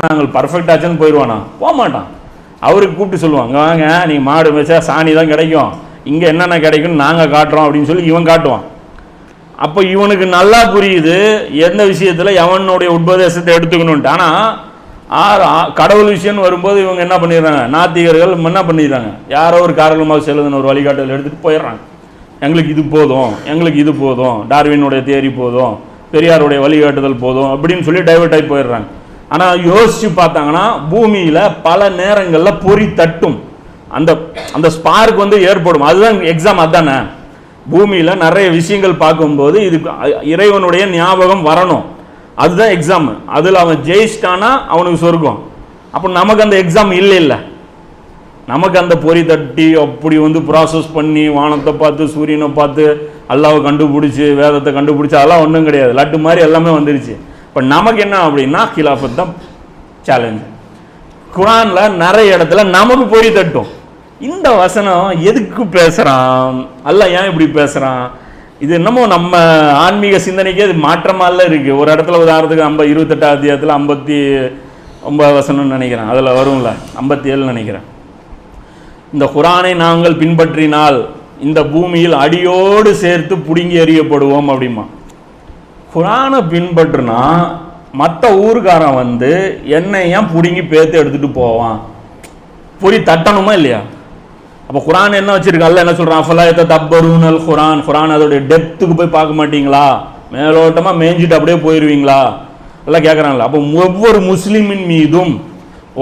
நாங்கள் பர்ஃபெக்ட் ஆச்சுன்னு போயிடுவானா போக மாட்டான் அவருக்கு கூப்பிட்டு சொல்லுவாங்க வாங்க நீ மாடு வச்சா சாணி தான் கிடைக்கும். இங்கே என்னென்ன கிடைக்கும்னு நாங்கள் காட்டுறோம் அப்படின்னு சொல்லி இவன் காட்டுவான். அப்போ இவனுக்கு நல்லா புரியுது எந்த விஷயத்தில் எவனுடைய உபதேசத்தை எடுத்துக்கணுன்ட்டு ஆனால் ஆறு ஆ- கடவுள் விஷயம்னு வரும்போது இவங்க என்ன பண்ணிடுறாங்க? நாத்திகர்கள் என்ன பண்ணிடுறாங்க? யாரோ ஒரு காரணமாக செல்லுதுன்னு ஒரு வழிகாட்டல் எடுத்துகிட்டு போயிடுறாங்க. எங்களுக்கு இது போதும் எங்களுக்கு இது போதும் டார்வினுடைய தேரி போதும் பெரியாருடைய வழிகாட்டுதல் போதும் அப்படின்னு சொல்லி டைவர்ட் ஆகி போயிடுறாங்க. ஆனால் யோசிச்சு பார்த்தாங்கன்னா பூமியில் பல நேரங்களில் பொறி தட்டும். அந்த அந்த ஸ்பார்க் வந்து ஏற்படும். அதுதான் எக்ஸாம் அதானே? பூமியில் நிறைய விஷயங்கள் பார்க்கும்போது இது இறைவனுடைய ஞாபகம் வரணும். அதுதான் எக்ஸாம் அதில் அவன் ஜெயிச்சிட்டானா அவனுக்கு சொர்க்கம். அப்போ நமக்கு அந்த எக்ஸாம் இல்லை இல்லை. நமக்கு அந்த பொறி தட்டி அப்படி வந்து ப்ராசஸ் பண்ணி வானத்தை பார்த்து சூரியனை பார்த்து அல்லாவை கண்டுபிடிச்சி வேதத்தை கண்டுபிடிச்சி அதெல்லாம் ஒன்றும் கிடையாது. லட்டு மாதிரி எல்லாமே வந்துருச்சு. இப்போ நமக்கு என்ன அப்படின்னா ஹிலாஃபத் தான் சேலஞ்சு குரானில் நிறைய இடத்துல நமக்கு போய் தட்டும். இந்த வசனம் எதுக்கு பேசுகிறான் அல்ல ஏன் இப்படி பேசுகிறான் இது என்னமோ நம்ம ஆன்மீக சிந்தனைக்கே இது மாற்றமால இருக்குது ஒரு இடத்துல உதாரணத்துக்கு ஐம்ப இருபத்தெட்டாம் அத்தியாயத்தில் ஐம்பத்தி ஒன்பது வசனம்னு நினைக்கிறேன். அதில் வரும்ல. ஐம்பத்தி ஏழு நினைக்கிறேன். இந்த குரானை நாங்கள் பின்பற்றினால் இந்த பூமியில் அடியோடு சேர்த்து பிடுங்கி எறியப்படுவோம் அப்படிமா குரானை பின்பற்றுனா மற்ற ஊருக்காரன் வந்து என்னை ஏன் பிடுங்கி பேத்து எடுத்துகிட்டு போவான்? பொறி தட்டணுமா இல்லையா? அப்போ குரான் என்ன வச்சுருக்கான்ல என்ன சொல்றான்? அஃபலாயத்த அல் குரான் குரான் அதோடைய டெப்த்துக்கு போய் பார்க்க மாட்டீங்களா? மேலோட்டமாக மேய்ஞ்சிட்டு அப்படியே போயிடுவீங்களா எல்லாம் கேட்குறாங்களா அப்போ ஒவ்வொரு முஸ்லீமின் மீதும்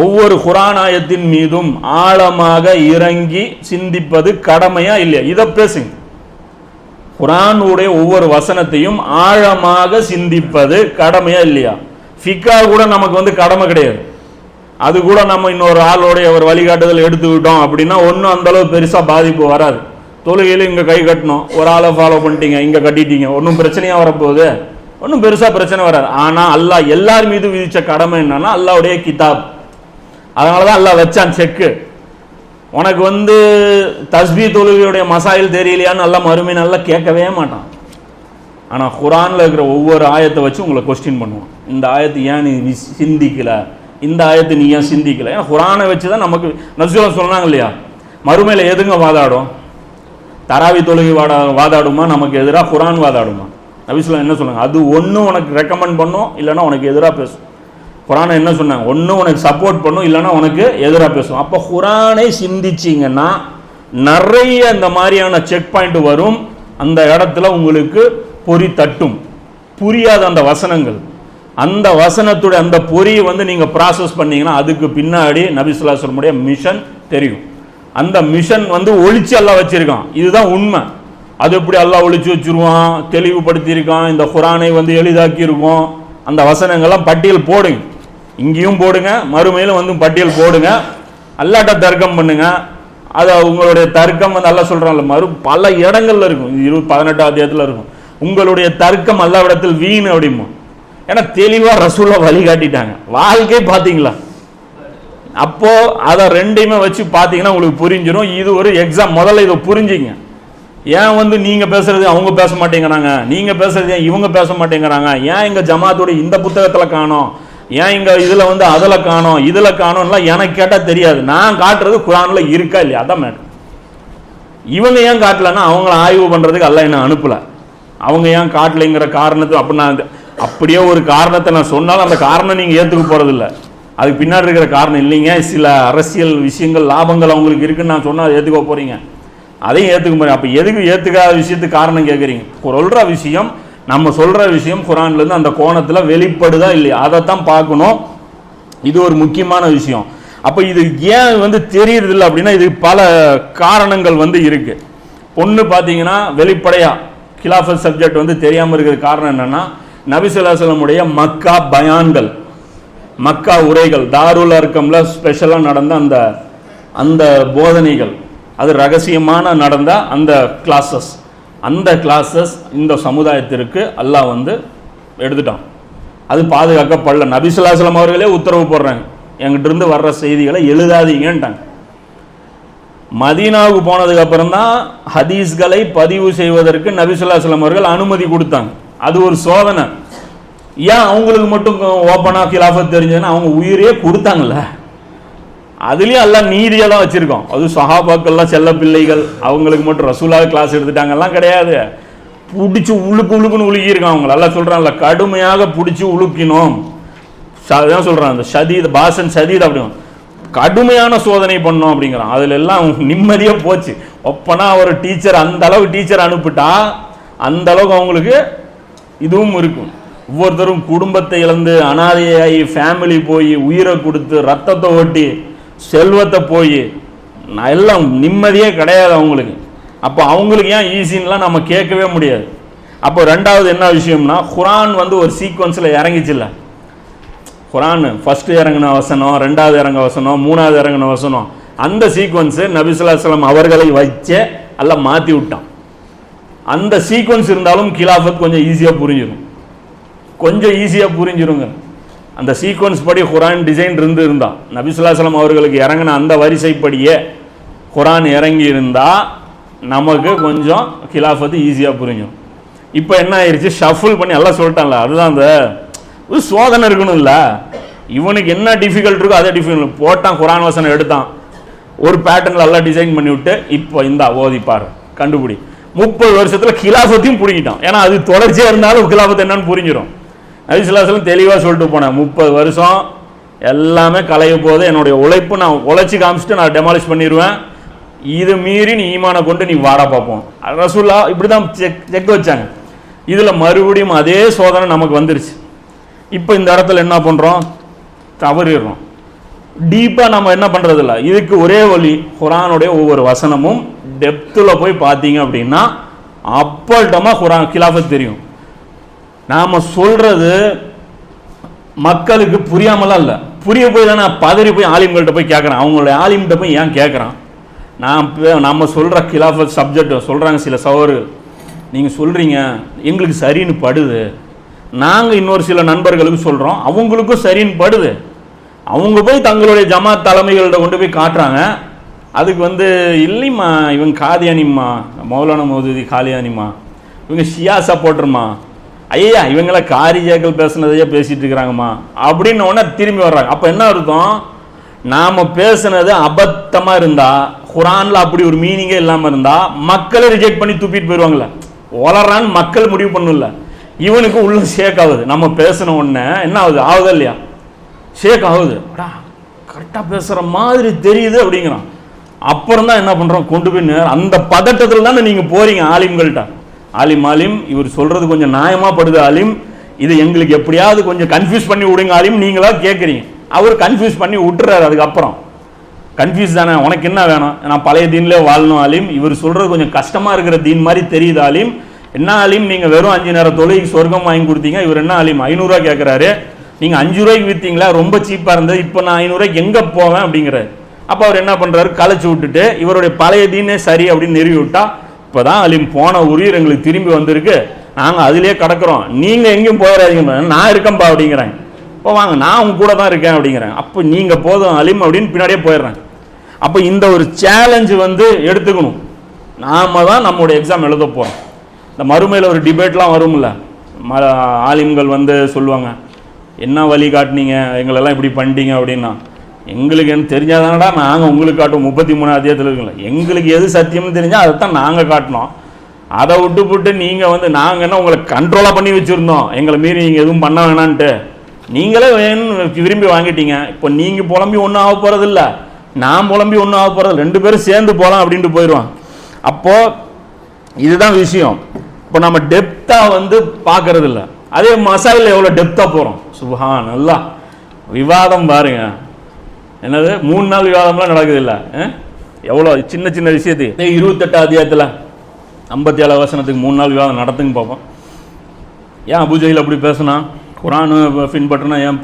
ஒவ்வொரு குரான் ஆயத்தின் மீதும் ஆழமாக இறங்கி சிந்திப்பது கடமையா இல்லையா? இதை பேசுங்க. குரானுடைய ஒவ்வொரு வசனத்தையும் ஆழமாக சிந்திப்பது கடமையா இல்லையா? ஃபிக்கா கூட நமக்கு வந்து கடமை கிடையாது. அது கூட நம்ம இன்னொரு ஆளோடைய ஒரு வழிகாட்டுதல் எடுத்துக்கிட்டோம் அப்படின்னா ஒன்றும் அந்தளவு பெருசாக பாதிப்பு வராது. தொழுகையில் இங்கே கை கட்டணும். ஒரு ஆளை ஃபாலோ பண்ணிட்டீங்க இங்கே கட்டிட்டீங்க. ஒன்றும் பிரச்சனையாக வரப்போகுது? ஒன்றும் பெருசாக பிரச்சனை வராது. ஆனால் அல்லாஹ் எல்லார் மீது விதித்த கடமை என்னன்னா அல்லாவுடைய கிதாப். அதனால தான் அல்லாஹ் வச்சான் செக்கு உனக்கு வந்து தஸ்பீ தொழுகையுடைய மசாயில் தெரியலையான்னு நல்லா மறுமை நல்லா கேட்கவே மாட்டான். ஆனால் குரானில் இருக்கிற ஒவ்வொரு ஆயத்தை வச்சு உங்களை கொஸ்டின் பண்ணுவான். இந்த ஆயத்தை ஏன் நீ சிந்திக்கலை சிந்திக்கல? இந்த ஆயத்தை நீ ஏன் சிந்திக்கலை? ஏன்னா குரானை வச்சு தான் நமக்கு நசுலம் சொன்னாங்க இல்லையா? மறுமையில் எதுங்க வாதாடும்? தராவி தொழுகை வாடா வாதாடுமா? நமக்கு எதிராக குரான் வாதாடுமா? நபிசுலம் என்ன சொல்லுங்கள் அது ஒன்று உனக்கு ரெக்கமெண்ட் பண்ணும் இல்லைன்னா உனக்கு எதிராக பேசும். குரானை என்ன சொன்னாங்க? ஒன்று உனக்கு சப்போர்ட் பண்ணும் இல்லைன்னா உனக்கு எதிராக பேசும். அப்போ குரானை சிந்திச்சிங்கன்னா நிறைய இந்த மாதிரியான செக் பாயிண்ட் வரும். அந்த இடத்துல உங்களுக்கு பொறி தட்டும். புரியாத அந்த வசனங்கள். அந்த வசனத்துடைய அந்த பொறியை வந்து நீங்கள் ப்ராசஸ் பண்ணீங்கன்னா அதுக்கு பின்னாடி நபிசுல்லாஸ்லமுடைய மிஷன் தெரியும். அந்த மிஷன் வந்து ஒழிச்சு எல்லாம் வச்சுருக்கான். இதுதான் உண்மை. அது எப்படி எல்லாம் ஒழிச்சு வச்சிருவான்? தெளிவுபடுத்தியிருக்கான். இந்த குரானை வந்து எளிதாக்கி இருக்கும் அந்த வசனங்கள்லாம் பட்டியல் போடுங்க. இங்கேயும் போடுங்க மறுமையிலும் வந்து பட்டியல் போடுங்க. அல்லாட்ட தர்க்கம் பண்ணுங்க. அது உங்களுடைய தர்க்கம் வந்து அல்ல சொல்கிறாங்கல்ல மறு பல இடங்கள்ல இருக்கும். இருபது பதினெட்டாம் அத்தியாயத்தில் இருக்கும். உங்களுடைய தர்க்கம் அல்லாவிடத்தில் வீண் அப்படிமா ஏன்னா தெளிவாக ரசூலை வழிகாட்டிட்டாங்க. வாழ்க்கை பார்த்தீங்களா அப்போ அதை ரெண்டையுமே வச்சு பார்த்தீங்கன்னா உங்களுக்கு புரிஞ்சிடும் இது ஒரு எக்ஸாம் முதல்ல இதை புரிஞ்சுங்க. ஏன் வந்து நீங்கள் பேசுறது அவங்க பேச மாட்டேங்கிறாங்க? நீங்கள் பேசுறது ஏன் இவங்க பேச மாட்டேங்கிறாங்க? ஏன் எங்கள் ஜமாத்தோட இந்த புத்தகத்தில் காணோம்? ஏன் இங்க இதுல வந்து அதுல காணோம் இதுல காணோம்லாம் எனக்கு கேட்டா தெரியாது. நான் காட்டுறது குரான்ல இருக்கா இல்லையா? அதான் மேடம் இவங்க ஏன் காட்டலன்னா அவங்கள ஆய்வு பண்றதுக்கு அல்ல என்ன அனுப்பல. அவங்க ஏன் காட்டலைங்கிற காரணத்தை அப்ப நான் அப்படியே ஒரு காரணத்தை நான் சொன்னாலும் அந்த காரணம் நீங்க ஏத்துக்க போறது இல்ல அதுக்கு பின்னாடி இருக்கிற காரணம் இல்லைங்க. சில அரசியல் விஷயங்கள் லாபங்கள் அவங்களுக்கு இருக்குன்னு நான் சொன்னால் அதை ஏத்துக்க போறீங்க. அதையும் ஏத்துக்க முடியும் அப்ப எதுக்கு ஏத்துக்காத விஷயத்துக்கு காரணம் கேட்குறீங்க சொல்ற விஷயம் நம்ம சொல்கிற விஷயம் குரான்லேருந்து அந்த கோணத்தில் வெளிப்படுதா இல்லையா? அதைத்தான் பார்க்கணும். இது ஒரு முக்கியமான விஷயம். அப்போ இது ஏன் வந்து தெரியுறது இல்லை அப்படின்னா இது பல காரணங்கள் வந்து இருக்குது ஒன்று பார்த்தீங்கன்னா வெளிப்படையாக கிலாஃபத் சப்ஜெக்ட் வந்து தெரியாமல் இருக்கிற காரணம் என்னென்னா நபிசுல்லாசலமுடைய மக்கா பயான்கள் மக்கா உரைகள் தாருல் அர்க்கம்ல ஸ்பெஷலாக நடந்த அந்த அந்த போதனைகள். அது ரகசியமான நடந்த அந்த கிளாஸஸ் அந்த கிளாஸஸ் இந்த சமுதாயத்திற்கு அல்லாஹ் வந்து எடுத்துட்டான். அது பாதுகாக்கப்படல. நபிசுல்லாசலம் அவர்களே உத்தரவு போடுறாங்க. எங்கிட்டிருந்து வர்ற செய்திகளை எழுதாதீங்கன்ட்டாங்க. மதீனாவுக்கு போனதுக்கு அப்புறம் தான் ஹதீஸ்களை பதிவு செய்வதற்கு நபிசுல்லாசலம் அவர்கள் அனுமதி கொடுத்தாங்க. அது ஒரு சோதனை. ஏன் அவங்களுக்கு மட்டும் ஓப்பனாக கிலாஃபத் தெரிஞ்சதுன்னா அவங்க உயிரே கொடுத்தாங்கல்ல? அதுலேயும் எல்லாம் நீதியாக தான் வச்சுருக்கோம். அது சஹாபாக்கள்லாம் செல்ல பிள்ளைகள் அவங்களுக்கு மட்டும் ரசூலாக கிளாஸ் எடுத்துட்டாங்கலாம் கிடையாது. பிடிச்சி உழுக்கு உழுக்குன்னு உழுகியிருக்கான் அவங்க எல்லாம் சொல்கிறான்ல கடுமையாக பிடிச்சி உழுக்கினோம். அதான் சொல்கிறான் அந்த சதீத் பாசன் சதீத் அப்படிங்க கடுமையான சோதனை பண்ணோம் அப்படிங்கிறான். அதில் எல்லாம் நிம்மதியாக போச்சு. ஒப்பனா ஒரு டீச்சர் அந்த அளவு டீச்சர் அனுப்பிட்டா அந்த அளவுக்கு அவங்களுக்கு இதுவும் இருக்கும். ஒவ்வொருத்தரும் குடும்பத்தை இழந்து அனாதையாகி ஃபேமிலி போய் உயிரை கொடுத்து ரத்தத்தை ஓட்டி செல்வத்தை போய் நான் எல்லாம் நிம்மதியே கிடையாது அவங்களுக்கு. அப்போ அவங்களுக்கு ஏன் e ஈஸின்லாம் நம்ம கேட்கவே முடியாது. அப்போ ரெண்டாவது என்ன விஷயம்னா குரான் வந்து ஒரு சீக்வன்ஸில் இறங்கிச்சில்ல. குரான் ஃபஸ்ட்டு இறங்கின வசனம் ரெண்டாவது இறங்க வசனம் மூணாவது இறங்கின வசனம் அந்த சீக்வன்ஸு நபிசுல்லாஸ்லாம் அவர்களை வச்சே எல்லாம் மாற்றி விட்டான். அந்த சீக்வன்ஸ் இருந்தாலும் கிலாஃபத் கொஞ்சம் ஈஸியாக புரிஞ்சிடும் கொஞ்சம் ஈஸியாக புரிஞ்சிருங்க. அந்த சீக்வன்ஸ் படி குரான் டிசைன் இருந்து இருந்தால் நபிசுல்லாசலம் அவர்களுக்கு இறங்கின அந்த வரிசைப்படியே குரான் இறங்கி இருந்தால் நமக்கு கொஞ்சம் கிலாஃபத்து ஈஸியாக புரிஞ்சும் இப்போ என்ன ஆயிடுச்சு ஷஃபுல் பண்ணி எல்லாம் சொல்லிட்டான்ல அதுதான் அந்த ஒரு சோதனை இருக்கணும்ல. இவனுக்கு என்ன டிஃபிகல்ட் இருக்கோ அதே டிஃபிகல்ட் போட்டான் குரான் வசனம் எடுத்தான். ஒரு பேட்டர்னில் எல்லாம் டிசைன் பண்ணி விட்டு இப்போ இந்தா ஓதிப்பார் கண்டுபிடி. முப்பது வருஷத்தில் கிலாஃபத்தையும் பிடிக்கிட்டான் ஏன்னா அது தொடர்ச்சியாக இருந்தாலும் கிலாஃபத் என்னன்னு புரிஞ்சிடும் நபிசுல்லாசலம் தெளிவாக சொல்லிட்டு போனேன். முப்பது வருஷம் எல்லாமே கலைய போது என்னுடைய உழைப்பு நான் உழைச்சி காமிச்சிட்டு நான் டெமாலிஷ் பண்ணிடுவேன் இது மீறி நீ ஈமானை கொண்டு நீ வாட பார்ப்போம் ரசூல்லா இப்படி தான் செக் செக் வச்சாங்க. இதில் மறுபடியும் அதே சோதனை நமக்கு வந்துருச்சு. இப்போ இந்த இடத்துல என்ன பண்ணுறோம் தவறிடுறோம். டீப்பாக நம்ம என்ன பண்ணுறதில்ல இதுக்கு ஒரே வழி குரானுடைய ஒவ்வொரு வசனமும் டெப்த்தில் போய் பார்த்தீங்க அப்படின்னா அப்பல்ட்டமாக குரான் கிலாஃபத் தெரியும். நாம் சொல்கிறது மக்களுக்கு புரியாமலாம் இல்லை. புரிய போய் தான் நான் பதறி போய் ஆலிம்கள்கிட்ட போய் கேட்குறேன் அவங்களுடைய ஆலிம்கிட்ட போய் ஏன் கேட்குறான் நான் இப்போ நம்ம சொல்கிற கிலாஃபத் சப்ஜெக்ட் சொல்கிறாங்க சில சவர்கள் நீங்கள் சொல்கிறீங்க எங்களுக்கு சரின்னு படுது. நாங்கள் இன்னொரு சில நண்பர்களுக்கு சொல்கிறோம் அவங்களுக்கும் சரின்னு படுது. அவங்க போய் தங்களுடைய ஜமாத் தலைமைகள்கிட்ட கொண்டு போய் காட்டுறாங்க. அதுக்கு வந்து இல்லைம்மா இவங்க காதியானிம்மா மௌலான மௌதூதி காலியானிம்மா இவங்க ஷியா சப்போர்ட்டர்மா ஐயா இவங்களாம் காரிஜாக்கள் பேசுனதையே பேசிட்டு இருக்கிறாங்கம்மா. அப்படின்னு உடனே திரும்பி வர்றாங்க. அப்போ என்ன அர்த்தம்? நாம் பேசுனது அபத்தமாக இருந்தா குரானில் அப்படி ஒரு மீனிங்கே இல்லாமல் இருந்தா மக்களை ரிஜெக்ட் பண்ணி துப்பிட்டு போயிடுவாங்களே வளரான்னு மக்கள் முடிவு பண்ணும்ல இவனுக்கு உள்ள ஷேக் ஆகுது. நம்ம பேசின உடனே என்ன ஆகுது? ஆகுதா இல்லையா? ஷேக் ஆகுது. கரெக்டாக பேசுகிற மாதிரி தெரியுது அப்படிங்கிறான். அப்புறம் தான் என்ன பண்ணுறோம் கொண்டு போய் அந்த பதட்டத்தில் தானே நீங்கள் போகிறீங்க ஆலிம்கள்கிட்ட ஆலிம் ஆலிம் இவர் சொல்கிறது கொஞ்சம் நியாயமாக படுது ஆலிம். இது எங்களுக்கு எப்படியாவது கொஞ்சம் கன்ஃபியூஸ் பண்ணி விடுங்க ஆலிம். நீங்களா கேட்குறீங்க அவர் கன்ஃபியூஸ் பண்ணி விட்டுறாரு அதுக்கப்புறம். கன்ஃபியூஸ் தானே? உனக்கு என்ன வேணும்? நான் பழைய தீன்லேயே வாழணும் ஆலிம். இவர் சொல்கிறது கொஞ்சம் கஷ்டமாக இருக்கிற தீன் மாதிரி தெரியுது ஆலிம். என்ன ஆலிம்? நீங்கள் வெறும் அஞ்சு நேரம் தொழிலுக்கு சொர்க்கம் வாங்கி கொடுத்தீங்க. இவர் என்ன ஆலிம்? ஐநூறுரூவா கேட்குறாரு நீங்கள் அஞ்சு ரூபாய்க்கு விற்றீங்களா ரொம்ப சீப்பாக இருந்தது. இப்போ நான் ஐநூறுரூவாய்க்கு எங்கே போவேன் அப்படிங்கிறாரு. அப்போ அவர் என்ன பண்ணுறாரு களைச்சி விட்டுட்டு இவருடைய பழைய தீனே சரி அப்படின்னு நிறுவி விட்டா இப்போ தான் அலிம் போன உயிர் எங்களுக்கு திரும்பி வந்திருக்கு. நாங்கள் அதிலே கிடக்கிறோம். நீங்கள் எங்கேயும் போயிடாதீங்க நான் இருக்கேன்ப்பா அப்படிங்கிறாங்க. இப்போ வாங்க நான் உங்க கூட தான் இருக்கேன் அப்படிங்கிறேன் அப்போ நீங்கள் போதும் அலிம் அப்படின்னு பின்னாடியே போயிடுறேன் அப்போ இந்த ஒரு சேலஞ்சு வந்து எடுத்துக்கணும். நாம தான் நம்மளுடைய எக்ஸாம் எழுத போகிறோம் இந்த மறுமையில் ஒரு டிபேட்லாம் வரும்ல. ம ஆலிம்கள் வந்து சொல்லுவாங்க என்ன வழி காட்டினீங்க? எங்களெல்லாம் இப்படி பண்ணிட்டீங்க அப்படின்னா. எங்களுக்கு என்ன தெரிஞ்சாதானடா நாங்கள் உங்களுக்கு காட்டுவோம். முப்பத்தி மூணு அத்தியாயத்தில் இருக்குல்ல எங்களுக்கு எது சத்தியம்னு தெரிஞ்சால் அதை தான் நாங்கள் காட்டினோம் அதை விட்டு போட்டு நீங்கள் வந்து நாங்கள் என்ன உங்களை கண்ட்ரோலாக பண்ணி வச்சுருந்தோம். எங்களை மீறி நீங்கள் எதுவும் பண்ண வேணான்ட்டு. நீங்களே வேணும்னு விரும்பி வாங்கிட்டீங்க. இப்போ நீங்கள் புலம்பி ஒன்றும் ஆக போகிறதில்ல நான் புலம்பி ஒன்றும் ஆக போகிறது ரெண்டு பேரும் சேர்ந்து போகலாம் அப்படின்ட்டு போயிடுவான் அப்போது இதுதான் விஷயம். இப்போ நம்ம டெப்த்தாக வந்து பார்க்கறதில்ல அதே மசாலில் எவ்வளோ டெப்த்தாக போகிறோம் சுபா நல்லா விவாதம் பாருங்கள் என்னது? மூணு நாள் விவாதம்லாம் நடக்குது இல்லை எவ்வளோ? சின்ன சின்ன விஷயத்து. இருபத்தெட்டு அத்தியாயத்தில் ஐம்பத்தி ஏழு வசனத்துக்கு மூணு நாள் விவாதம் நடத்துங்க பார்ப்போம் ஏன் பூஜையில் அப்படி பேசுனா? குரானு பின்பற்றினா ஏன்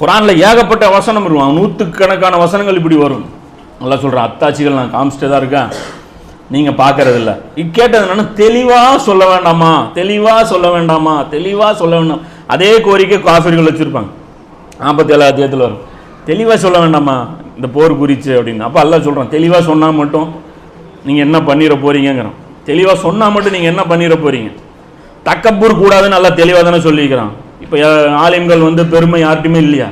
குரானில் ஏகப்பட்ட வசனம் இருக்கும். நூற்றுக்கணக்கான வசனங்கள் இப்படி வரும். நல்லா சொல்கிறேன் அத்தாட்சிகள் நான் காமிச்சிட்டே தான் இருக்கேன் நீங்கள் பார்க்கறதில்ல கேட்டது என்னென்னா தெளிவாக சொல்ல வேண்டாமா? தெளிவாக சொல்ல வேண்டாமா? தெளிவாக சொல்ல வேண்டாம். அதே கோரிக்கை காஃபிர்கள் வச்சுருப்பாங்க. நாற்பத்தி ஏழு அத்தியாயத்தில் வரும். தெளிவாக சொல்ல வேண்டாமா? இந்த போர் குறித்து அப்படின்னு. அப்போ அல்லா சொல்கிறான் தெளிவாக சொன்னால் மட்டும் நீங்கள் என்ன பண்ணிட போகிறீங்கிறான் தெளிவாக சொன்னால் மட்டும் நீங்கள் என்ன பண்ணிட போகிறீங்க தக்கப்பூர் கூடாதுன்னு நல்லா தெளிவாக தானே சொல்லியிருக்கிறான். இப்போ ஆலிம்கள் வந்து பெருமை யார்ட்டுமே இல்லையா?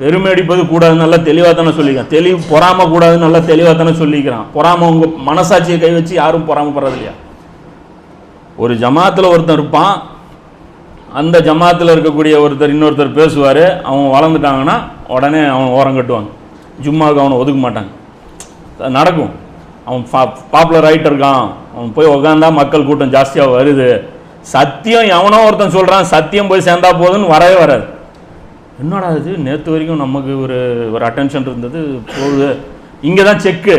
பெருமை அடிப்பது கூடாதுன்னு நல்லா தெளிவாக தானே சொல்லிக்கிறான் தெளிவு பொறாம கூடாதுன்னு நல்லா தெளிவாக தானே சொல்லிக்கிறான் பொறாம உங்கள் மனசாட்சியை கை வச்சு யாரும் பொறாமப்படுறது இல்லையா? ஒரு ஜமாத்தில் ஒருத்தன் இருப்பான் அந்த ஜமாத்தில் இருக்கக்கூடிய ஒருத்தர் இன்னொருத்தர் பேசுவார் அவன் வளர்ந்துட்டாங்கன்னா உடனே அவன் ஓரம் கட்டுவாங்க. ஜும்மாவுக்கு அவனை ஒதுக்க மாட்டாங்க. அது நடக்கும். அவன் பா பாப்புலர் ஆகிட்டு இருக்கான். அவன் போய் உக்காந்தா மக்கள் கூட்டம் ஜாஸ்தியாக வருது. சத்தியம் எவனோ ஒருத்தன் சொல்கிறான் சத்தியம் போய் சேர்ந்தா போதுன்னு வரவே வராது. என்னடா இது? நேற்று வரைக்கும் நமக்கு ஒரு ஒரு அட்டென்ஷன் இருந்தது போகுது. இங்கே தான் செக்கு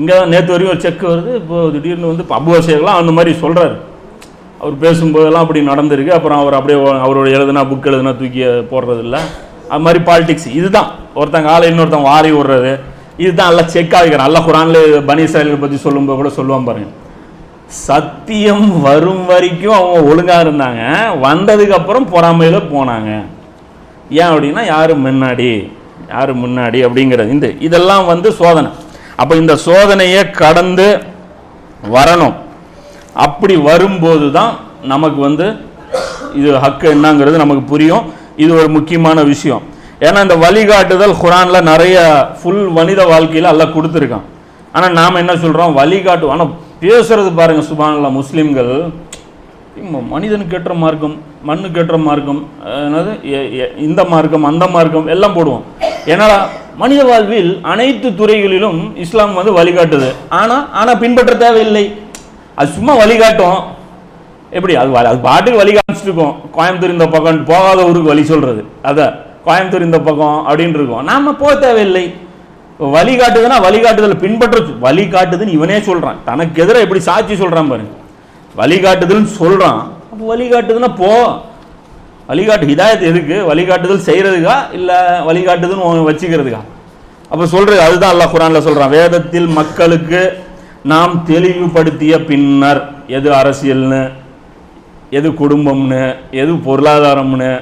இங்கே தான் நேற்று வரைக்கும் ஒரு செக் வருது இப்போது திடீர்னு வந்து இப்போ அபுவசேகலாம் அந்த மாதிரி சொல்கிறாரு அவர் பேசும்போதெல்லாம் அப்படி நடந்திருக்கு. அப்புறம் அவர் அப்படியே அவரோட எழுதுனா புக் எழுதுனா தூக்கி போடுறதில்ல. அது மாதிரி பாலிடிக்ஸ் இதுதான். ஒருத்தங்க ஆளை இன்னொருத்தன் வாரி விடுறது. இதுதான் எல்லாம் செக் ஆகிக்கிறான் அல்ல குரான்ல பனி பற்றி சொல்லும்போது கூட சொல்லுவான் பாருங்க. சத்தியம் வரும் வரைக்கும் அவங்க ஒழுங்காக இருந்தாங்க. வந்ததுக்கப்புறம் பொறாமையில் போனாங்க. ஏன் அப்படின்னா யார் முன்னாடி? யார் முன்னாடி அப்படிங்கிறது. இந்த இதெல்லாம் வந்து சோதனை. அப்போ இந்த சோதனையை கடந்து வரணும். அப்படி வரும்போது தான் நமக்கு வந்து இது ஹக்கு என்னங்கிறது நமக்கு புரியும். இது ஒரு முக்கியமான விஷயம். ஏன்னா இந்த வழிகாட்டுதல் குரானில் நிறைய ஃபுல் மனித வாழ்க்கையில் எல்லாம் கொடுத்துருக்கான். ஆனால் நாம் என்ன சொல்கிறோம் வழிகாட்டு ஆனால் பேசுகிறது பாருங்கள் சுபான்ல முஸ்லீம்கள். மனிதனுக்கு ஏற்ற மார்க்கம் மண்ணுக்கு ஏற்ற மார்க்கம் என்னது? இந்த மார்க்கம் அந்த மார்க்கம் எல்லாம் போடுவோம். ஏன்னா மனித வாழ்வில் அனைத்து துறைகளிலும் இஸ்லாம் வந்து வழிகாட்டுது. ஆனால் ஆனால் பின்பற்ற தேவையில்லை. அது சும்மா வழிகாட்டும். எப்படி? அது அது பாட்டுக்கு வழி காமிச்சிட்டு இருக்கும். கோயம்புத்தூர் இந்த பக்கம் போகாத ஊருக்கு வழி சொல்றது. அதான் கோயம்புத்தூர் இந்த பக்கம் அப்படின்னு இருக்கும். நாம போக தேவையில்லை. வழிகாட்டுதுன்னா வழிகாட்டுதல் பின்பற்ற வழிகாட்டுதுன்னு இவனே சொல்றான். தனக்கு எதிராக எப்படி சாட்சி சொல்றான் பாருங்க வழிகாட்டுதல்னு சொல்றான். அப்போ வழிகாட்டுதுன்னா போ. வழிகாட்டு இதாயத்து எதுக்கு? வழிகாட்டுதல் செய்கிறதுக்கா இல்லை வழிகாட்டுதுன்னு வச்சுக்கிறதுக்கா? அப்போ சொல்றது அதுதான் அல்லாஹ் குரானில் சொல்கிறான் வேதத்தில் மக்களுக்கு நாம் தெளிவுபடுத்திய பின்னர் எது அரசியல்னு எது குடும்பம்னு எது பொருளாதாரம்னு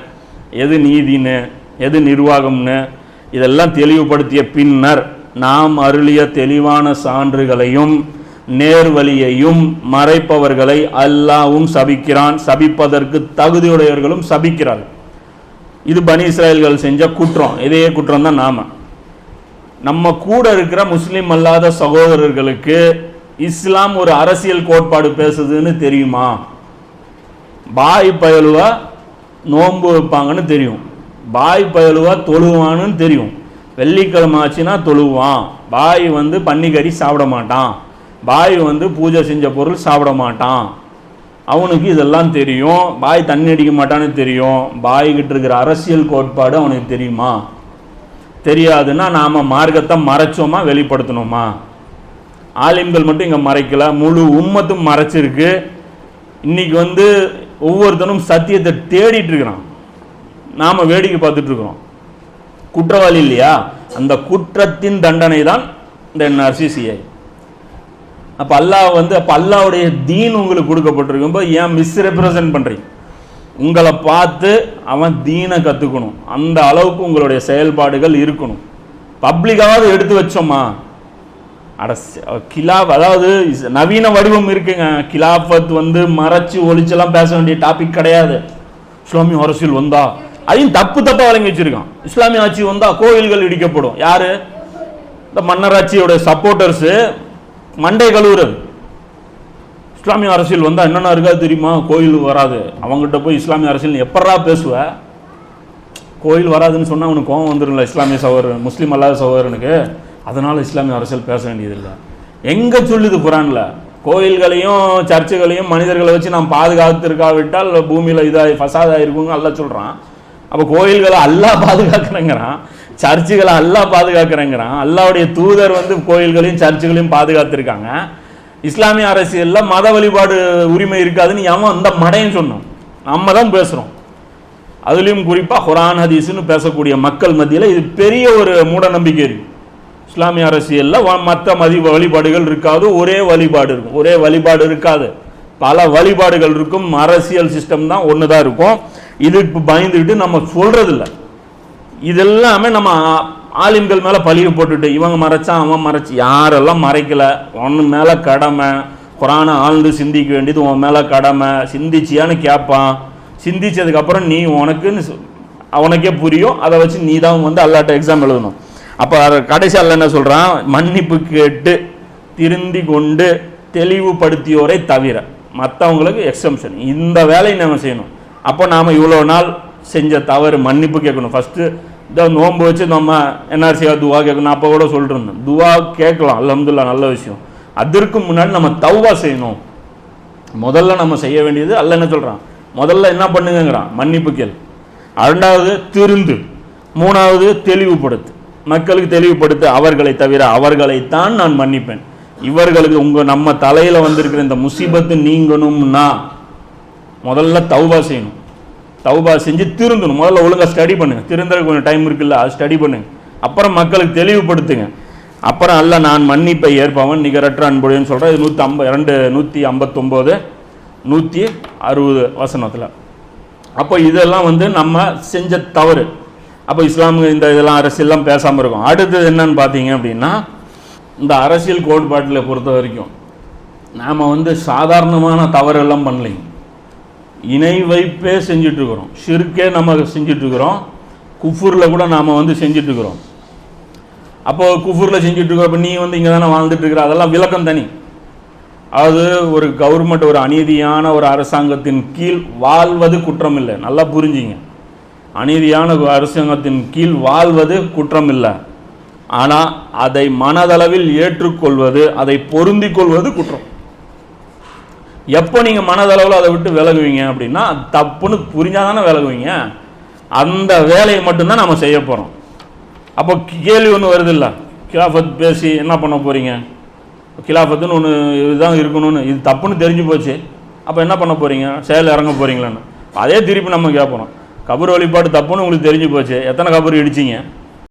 எது நீதின்னு எது நிர்வாகம்னு இதெல்லாம் தெளிவுபடுத்திய பின்னர் நாம் அருளிய தெளிவான சான்றுகளையும் நேர்வழியையும் மறைப்பவர்களை அல்லாவும் சபிக்கிறான். சபிப்பதற்கு தகுதியுடையவர்களும் சபிக்கிறார்கள். இது பனி இஸ்ராயல்கள் செஞ்ச குற்றம். இதே குற்றம் தான் நாம. நம்ம கூட இருக்கிற முஸ்லீம் அல்லாத சகோதரர்களுக்கு இஸ்லாம் ஒரு அரசியல் கோட்பாடு பேசுதுன்னு தெரியுமா? பாய் பயலுவா நோன்பு வைப்பாங்கன்னு தெரியும். பாய் பயலுவா தொழுவான்னு தெரியும். வெள்ளிக்கிழமை ஆச்சுன்னா தொழுவான். பாய் வந்து பன்னிக்கறி சாப்பிட மாட்டான். பாய் வந்து பூஜை செஞ்ச பொருள் சாப்பிட மாட்டான். அவனுக்கு இதெல்லாம் தெரியும். பாய் தண்ணி அடிக்க மாட்டான்னு தெரியும். பாய்கிட்ட இருக்கிற அரசியல் கோட்பாடு அவனுக்கு தெரியுமா? தெரியாதுன்னா நாம் மார்க்கத்தை மறைச்சோமா வெளிப்படுத்தணுமா? ஆலிம்கள் மட்டும் இங்கே மறைக்கல. முழு உம்மத்தும் மறைச்சிருக்கு. இன்னைக்கு வந்து ஒவ்வொருத்தனும் சத்தியத்தை தேடிட்டு இருக்கிறான். நாம வேடிக்கை பார்த்துட்ருக்கறோம் குற்றவாளி இல்லையா? அந்த குற்றத்தின் தண்டனை தான் இந்த என்ஆர்சிசிஐ அப்போ அல்லாஹ் வந்து அப்போ அல்லாவுடைய தீன் உங்களுக்கு கொடுக்கப்பட்டிருக்கும் போது ஏன் மிஸ்ரெப்ரசன்ட் பண்ணுறீங்க உங்களை பார்த்து அவன் தீனை கற்றுக்கணும் அந்த அளவுக்கு உங்களுடைய செயல்பாடுகள் இருக்கணும். பப்ளிக்காவது எடுத்து வச்சோமா? அட கிலா கிலாப் அதாவது நவீன வடிவம் இருக்குங்க. கிலாஃபத் வந்து மறைச்சு ஒழிச்செல்லாம் பேச வேண்டிய டாபிக் கிடையாது. இஸ்லாமிய அரசியல் வந்தா அதையும் தப்பு தப்பாக வழங்கி வச்சிருக்கான். இஸ்லாமிய ஆட்சி வந்தா கோயில்கள் இடிக்கப்படும். யாரு? இந்த மன்னராட்சியோட சப்போர்ட்டர்ஸு மண்டை கழுவுறது. இஸ்லாமிய அரசியல் வந்தால் என்னென்ன இருக்காது தெரியுமா? கோயில் வராது. அவங்ககிட்ட போய் இஸ்லாமிய அரசியல் எப்படா பேசுவ? கோயில் வராதுன்னு சொன்னால் அவனுக்கு கோவம் வந்துரும்ல இஸ்லாமிய சகோதரன் முஸ்லீம் அல்லாத சகோதரனுக்கு. அதனால் இஸ்லாமிய அரசியல் பேச வேண்டியதில்லை. எங்கே சொல்லுது குரான்ல? கோயில்களையும் சர்ச்சுகளையும் மனிதர்களை வச்சு நாம் பாதுகாத்திருக்காவிட்டால் பூமியில் இதாக ஃபசாதாக இருக்குங்க எல்லாம் சொல்கிறான் அப்போ கோயில்களை அல்லா பாதுகாக்கிறேங்கிறான். சர்ச்சுகளை அல்லா பாதுகாக்கிறேங்கிறான். அல்லாவுடைய தூதர் வந்து கோயில்களையும் சர்ச்சுகளையும் பாதுகாத்திருக்காங்க. இஸ்லாமிய அரசியலில் மத வழிபாடு உரிமை இருக்காதுன்னு எவன் அந்த மடையும் சொன்னோம். நம்ம தான் பேசுகிறோம் அதுலேயும் குறிப்பாக குரான் ஹதீஸ்னு பேசக்கூடிய மக்கள் மத்தியில் இது பெரிய ஒரு மூட நம்பிக்கை இருக்குது இஸ்லாமிய அரசியலில் மற்ற மதி வழிபாடுகள் இருக்காது ஒரே வழிபாடு இருக்கும். ஒரே வழிபாடு இருக்காது. பல வழிபாடுகள் இருக்கும். அரசியல் சிஸ்டம் தான் ஒன்று தான் இருக்கும். இது இப்போ பயந்துக்கிட்டு நம்ம சொல்கிறதில்ல இதெல்லாமே நம்ம ஆ- ஆலிம்கள் மேலே பழிவு போட்டுட்டு இவங்க மறைச்சான் அவன் மறைச்சு. யாரெல்லாம் மறைக்கல? ஒன்று மேலே கடமை. குரானை ஆழ்ந்து சிந்திக்க வேண்டியது உன் மேலே கடமை. சிந்திச்சியான்னு கேட்பான் சிந்திச்சதுக்கப்புறம் நீ உனக்குன்னு சொ- அவனுக்கே புரியும். அதை வச்சு நீ தான் வந்து அல்லாட்ட எக்ஸாம் எழுதணும். அப்போ அதை என்ன சொல்கிறான் மன்னிப்பு கேட்டு திருந்தி கொண்டு தெளிவுபடுத்தியோரை தவிர மற்றவங்களுக்கு எக்ஸம்ஷன் இந்த வேலையை நம்ம செய்யணும். அப்போ நாம் இவ்வளோ நாள் செஞ்ச தவறு மன்னிப்பு கேட்கணும். ஃபஸ்ட்டு இந்த நோன்பு வச்சு நம்ம என்ஆர்சியாக துவா கேட்கணும். அப்போ கூட சொல்லிட்டுருந்தோம். துவா கேட்கலாம். அல்ஹம்துலில்லாஹ் நல்ல விஷயம். அதற்கு முன்னாடி நம்ம தவ்வா செய்யணும். முதல்ல நம்ம செய்ய வேண்டியது அல்ல என்ன சொல்கிறான் முதல்ல என்ன பண்ணுங்கிறான் மன்னிப்பு கேள். ரெண்டாவது திருந்து. மூணாவது தெளிவுபடுத்து. மக்களுக்கு தெளிவுபடுத்த அவர்களை தவிர அவர்களைத்தான் நான் மன்னிப்பேன். இவர்களுக்கு உங்க நம்ம தலையில வந்திருக்கிற இந்த முசீபத்து நீங்கணும்னா முதல்ல தௌபா செய்யணும். தௌபா செஞ்சு திருந்தணும். முதல்ல ஒழுங்கா ஸ்டடி பண்ணுங்க. திருந்தறதுக்கு கொஞ்சம் டைம் இருக்குல்ல அது ஸ்டடி பண்ணுங்க. அப்புறம் மக்களுக்கு தெளிவுபடுத்துங்க. அப்புறம் அல்ல நான் மன்னிப்பை ஏற்பவன் நிகரற்ற அன்புடையன்னு சொல்கிறேன் இது நூற்றி ஐம்ப ரெண்டு நூற்றி ஐம்பத்தொம்போது நூற்றி அறுபது வசனத்தில். அப்போ இதெல்லாம் வந்து நம்ம செஞ்ச தவறு. அப்போ இஸ்லாம் இந்த இதெல்லாம் அரசியல்லாம் பேசாமல் இருக்கும். அடுத்தது என்னன்னு பார்த்தீங்க அப்படின்னா இந்த அரசியல் கோட்பாட்டில் பொறுத்த வரைக்கும் நாம் வந்து சாதாரணமான தவறெல்லாம் பண்ணலைங்க. இணை வைப்பே செஞ்சிட்ருக்குறோம் ஷிர்கே நம்ம செஞ்சுட்டு இருக்கிறோம் குஃபூரில் கூட நாம் வந்து செஞ்சுட்டு இருக்கிறோம் குஃபூரில் செஞ்சுட்டு அப்போ நீ வந்து இங்கே தானே வாழ்ந்துட்டுருக்குற? அதெல்லாம் விளக்கம் தனி. அது ஒரு கவர்மெண்ட் ஒரு அநீதியான ஒரு அரசாங்கத்தின் கீழ் வாழ்வது குற்றம் இல்லை நல்லா புரிஞ்சிங்க. அநீதியான அரசாங்கத்தின் கீழ் வாழ்வது குற்றம் இல்லை ஆனால் அதை மனதளவில் ஏற்றுக்கொள்வது அதை பொருந்திக் கொள்வது குற்றம். எப்போ நீங்கள் மனதளவில் அதை விட்டு விலகுவீங்க அப்படின்னா தப்புன்னு புரிஞ்சால் தானே விலகுவீங்க. அந்த வேலையை மட்டும்தான் நம்ம செய்ய போகிறோம் அப்போ கேள்வி ஒன்று வருதில்ல. கிலாஃபத் பேசி என்ன பண்ண போகிறீங்க கிலாஃபத்துன்னு ஒன்று இதுதான் இருக்கணும்னு இது தப்புன்னு தெரிஞ்சு போச்சு. அப்போ என்ன பண்ண போகிறீங்க செயல் இறங்க போகிறீங்களான்னு அதே திருப்பி நம்ம கேட்போம். கபர் வழிபாடு தப்புன்னு உங்களுக்கு தெரிஞ்சு போச்சு. எத்தனை கபர் இடிச்சிங்க?